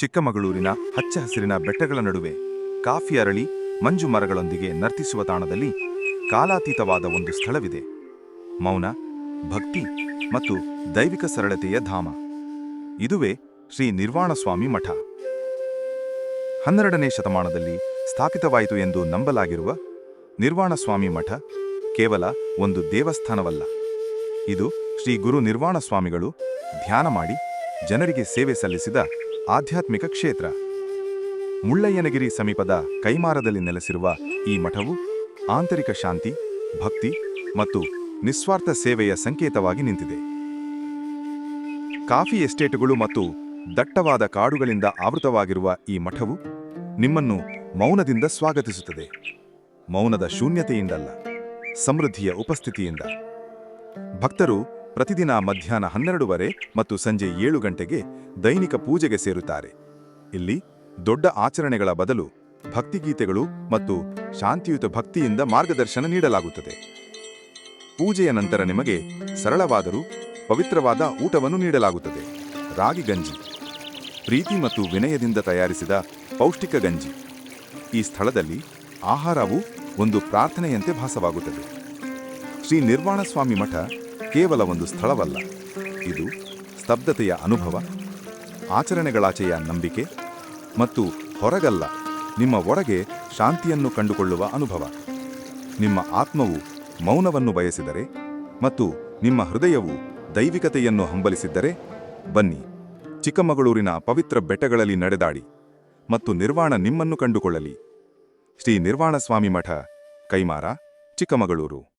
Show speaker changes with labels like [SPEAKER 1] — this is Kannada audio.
[SPEAKER 1] ಚಿಕ್ಕಮಗಳೂರಿನ ಹಚ್ಚ ಹಸಿರಿನ ಬೆಟ್ಟಗಳ ನಡುವೆ ಕಾಫಿ ಅರಳಿ ಮಂಜು ಮರಗಳೊಂದಿಗೆ ನರ್ತಿಸುವ ತಾಣದಲ್ಲಿ ಕಾಲಾತೀತವಾದ ಒಂದು ಸ್ಥಳವಿದೆ. ಮೌನ, ಭಕ್ತಿ ಮತ್ತು ದೈವಿಕ ಸರಳತೆಯ ಧಾಮ. ಇದುವೇ ಶ್ರೀ ನಿರ್ವಾಣಸ್ವಾಮಿ ಮಠ. ಹನ್ನೆರಡನೇ ಶತಮಾನದಲ್ಲಿ ಸ್ಥಾಪಿತವಾಯಿತು ಎಂದು ನಂಬಲಾಗಿರುವ ನಿರ್ವಾಣಸ್ವಾಮಿ ಮಠ ಕೇವಲ ಒಂದು ದೇವಸ್ಥಾನವಲ್ಲ. ಇದು ಶ್ರೀ ಗುರು ನಿರ್ವಾಣ ಸ್ವಾಮಿಗಳು ಧ್ಯಾನ ಮಾಡಿ ಜನರಿಗೆ ಸೇವೆ ಸಲ್ಲಿಸಿದ ಆಧ್ಯಾತ್ಮಿಕ ಕ್ಷೇತ್ರ. ಮುಳ್ಳಯ್ಯನಗಿರಿ ಸಮೀಪದ ಕೈಮಾರದಲ್ಲಿ ನೆಲೆಸಿರುವ ಈ ಮಠವು ಆಂತರಿಕ ಶಾಂತಿ, ಭಕ್ತಿ ಮತ್ತು ನಿಸ್ವಾರ್ಥ ಸೇವೆಯ ಸಂಕೇತವಾಗಿ ನಿಂತಿದೆ. ಕಾಫಿ ಎಸ್ಟೇಟುಗಳು ಮತ್ತು ದಟ್ಟವಾದ ಕಾಡುಗಳಿಂದ ಆವೃತವಾಗಿರುವ ಈ ಮಠವು ನಿಮ್ಮನ್ನು ಮೌನದಿಂದ ಸ್ವಾಗತಿಸುತ್ತದೆ. ಮೌನದ ಶೂನ್ಯತೆಯಿಂದಲ್ಲ, ಸಮೃದ್ಧಿಯ ಉಪಸ್ಥಿತಿಯಿಂದ. ಭಕ್ತರು ಪ್ರತಿದಿನ ಮಧ್ಯಾಹ್ನ ಹನ್ನೆರಡುವರೆ ಮತ್ತು ಸಂಜೆ ಏಳು ಗಂಟೆಗೆ ದೈನಿಕ ಪೂಜೆಗೆ ಸೇರುತ್ತಾರೆ. ಇಲ್ಲಿ ದೊಡ್ಡ ಆಚರಣೆಗಳ ಬದಲು ಭಕ್ತಿಗೀತೆಗಳು ಮತ್ತು ಶಾಂತಿಯುತ ಭಕ್ತಿಯಿಂದ ಮಾರ್ಗದರ್ಶನ ನೀಡಲಾಗುತ್ತದೆ. ಪೂಜೆಯ ನಂತರ ನಿಮಗೆ ಸರಳವಾದರೂ ಪವಿತ್ರವಾದ ಊಟವನ್ನು ನೀಡಲಾಗುತ್ತದೆ. ರಾಗಿ ಗಂಜಿ, ಪ್ರೀತಿ ಮತ್ತು ವಿನಯದಿಂದ ತಯಾರಿಸಿದ ಪೌಷ್ಟಿಕ ಗಂಜಿ. ಈ ಸ್ಥಳದಲ್ಲಿ ಆಹಾರವು ಒಂದು ಪ್ರಾರ್ಥನೆಯಂತೆ ಭಾಸವಾಗುತ್ತದೆ. ಶ್ರೀ ನಿರ್ವಾಣ ಸ್ವಾಮಿ ಮಠ ಕೇವಲ ಒಂದು ಸ್ಥಳವಲ್ಲ. ಇದು ಸ್ತಬ್ಧತೆಯ ಅನುಭವ, ಆಚರಣೆಗಳಾಚೆಯ ನಂಬಿಕೆ ಮತ್ತು ಹೊರಗಲ್ಲ, ನಿಮ್ಮ ಒಳಗೆ ಶಾಂತಿಯನ್ನು ಕಂಡುಕೊಳ್ಳುವ ಅನುಭವ. ನಿಮ್ಮ ಆತ್ಮವು ಮೌನವನ್ನು ಬಯಸಿದರೆ ಮತ್ತು ನಿಮ್ಮ ಹೃದಯವು ದೈವಿಕತೆಯನ್ನು ಹಂಬಲಿಸಿದ್ದರೆ ಬನ್ನಿ, ಚಿಕ್ಕಮಗಳೂರಿನ ಪವಿತ್ರ ಬೆಟ್ಟಗಳಲ್ಲಿ ನಡೆದಾಡಿ ಮತ್ತು ನಿರ್ವಾಣ ನಿಮ್ಮನ್ನು ಕಂಡುಕೊಳ್ಳಲಿ. ಶ್ರೀ ನಿರ್ವಾಣ ಸ್ವಾಮಿ ಮಠ, ಕೈಮಾರ, ಚಿಕ್ಕಮಗಳೂರು.